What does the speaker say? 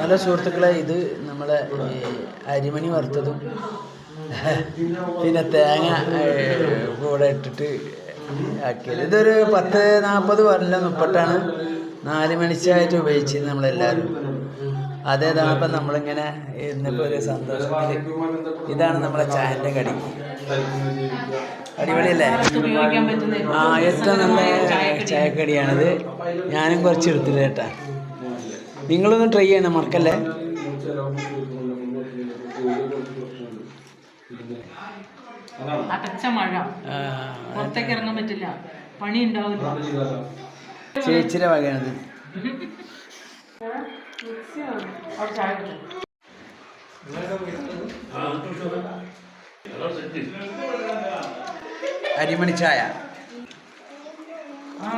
നല്ല സുഹൃത്തുക്കളെ ഇത് നമ്മളെ അരിമണി വറുത്തതും പിന്നെ തേങ്ങ കൂടെ ഇട്ടിട്ട് ആക്കിയത്. ഇതൊരു പത്ത് നാൽപ്പത് കൊല്ലം മുപ്പട്ടാണ് നാല് മണിച്ചായിട്ട് ഉപയോഗിച്ചത് നമ്മളെല്ലാവരും. അതേതാണ് ഇപ്പം നമ്മളിങ്ങനെ ഇന്നിപ്പോൾ ഒരു സന്തോഷത്തിൽ ഇതാണ് നമ്മളെ ചായന്റെ കടി. അടിപൊളിയല്ലേ? ആ ഏറ്റവും നല്ല ചായക്കടിയാണിത്. ഞാനും കുറച്ച് എടുത്തിട്ട് കേട്ടാ. നിങ്ങളൊന്ന് ട്രൈ ചെയ്യണം മറക്കല്ലേ? അടച്ച മഴ. ആ, പുറത്തേക്ക് ഇറങ്ങാൻ പറ്റില്ല. പണി ഉണ്ടാവില്ല ചേച്ചിയുടെ വകയാണിത്. അരിമണി ചായ. ആ